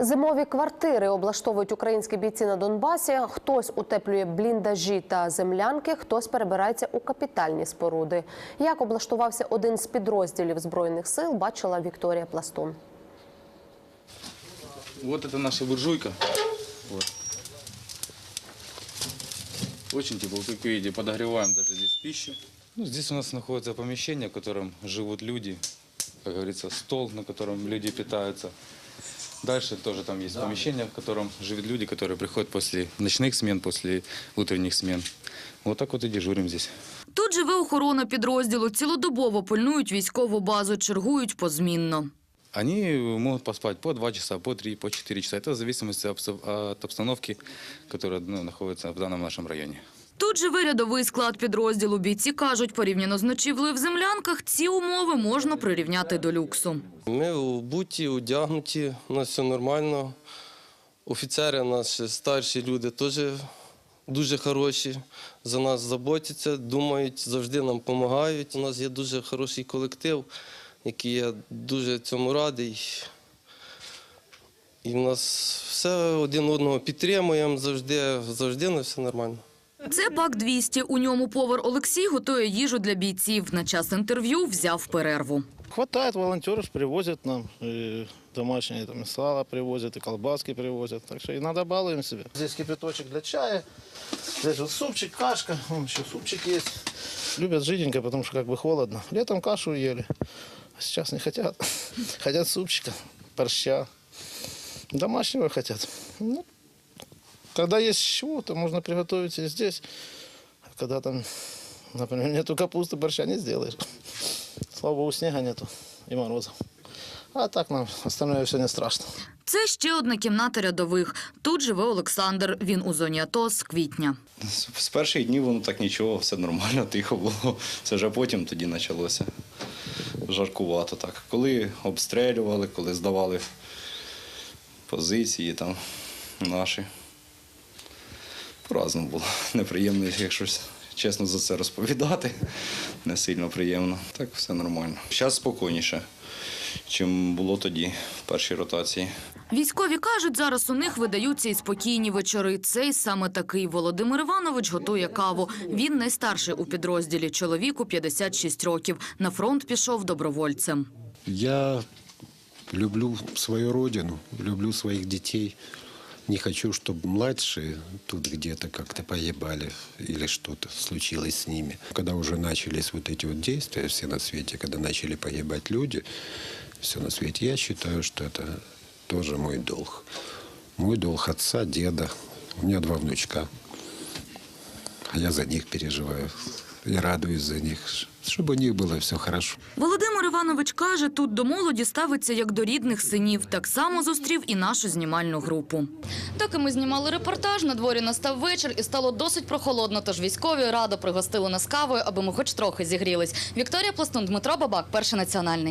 Зимові квартири облаштовують українські бійці на Донбасі. Хтось утеплює бліндажі та землянки, хтось перебирається у капітальні споруди. Як облаштувався один з підрозділів збройних сил, бачила Вікторія Пластун. Вот это наша буржуйка. Вот. Очень тепло. Как видите, подогреваем даже здесь пищу. Ну, здесь у нас находится помещение, в котором живут люди. Как говорится, стол, на котором люди питаются. Дальше тоже там есть помещение, в котором живут люди, которые приходят после ночных смен, после утренних смен. Вот так вот и дежурим здесь. Тут живе охорона підрозділу. Цілодобово пильнують військову базу, чергують позмінно. Они могут поспать по 2 часа, по 3, по 4 часа. Это в зависимости обсто- от обстановки, которая ну, находится в данном нашем районе. Тут живе рядовий склад підрозділу. Бійці кажуть, порівняно з ночівлею в землянках, ці умови можна прирівняти до люксу. Ми обуті, одягнуті, у нас все нормально. Офіцери наші старші люди теж дуже хороші, за нас заботяться, думають, завжди нам допомагають. У нас є дуже хороший колектив, який я дуже цьому радий. І в нас все один одного підтримуємо, завжди, завжди на все нормально. Це пак 200. У ньому повар Олексій готує їжу для бійців. На час інтерв'ю взяв перерву. Хватает, волонтеры ж привозят нам, и домашнее там, сало привозят, и колбаски привозят. Так что иногда балуем себя. Здесь кипяточек для чая, здесь супчик, кашка, вон еще супчик есть. Любят жиденько, потому что как бы холодно. Летом кашу ели, а сейчас не хотят. Хотят супчика, борща. Домашнего хотят. Ну, когда есть чего, то можно приготовить и здесь. А когда там, например, нету капусты, борща не сделаешь. Слава Богу, снега нету и мороза. А так нам остальное все не страшно. Це ще одна кімната рядових. Тут живе Олександр. Він у зоні АТО з квітня. З з перших днів воно так нічого, все нормально, тихо було. Це вже потім тоді почалося. Жаркувато так. Коли обстрілювали, коли здавали позиції там наші. По-разному було. Неприємно, якщо чесно за це розповідати. Не сильно приємно. Так все нормально. Зараз спокійніше, чим було тоді в першій ротації. Військові кажуть, зараз у них видаються і спокійні вечори. Цей саме такий Володимир Іванович готує каву. Він найстарший у підрозділі. Чоловіку 56 років. На фронт пішов добровольцем. Я люблю свою родину, люблю своих детей Не хочу, чтобы младшие тут где-то как-то поебали или что-то случилось с ними. Когда уже начались вот эти вот действия все на свете, когда начали погибать люди, все на свете, я считаю, что это тоже мой долг. Мой долг отца, деда. У меня два внучка. А я за них переживаю и радуюсь за них, щоб у них було все хорошо. Володимир Іванович каже, тут до молоді ставиться як до рідних синів. Так само зустрів і нашу знімальну групу. Доки ми знімали репортаж, на дворі настав вечір і стало досить прохолодно. Тож військові радо пригостили нас кавою, аби ми хоч трохи зігрілись. Вікторія Пластун, Дмитро Бабак, перший національний.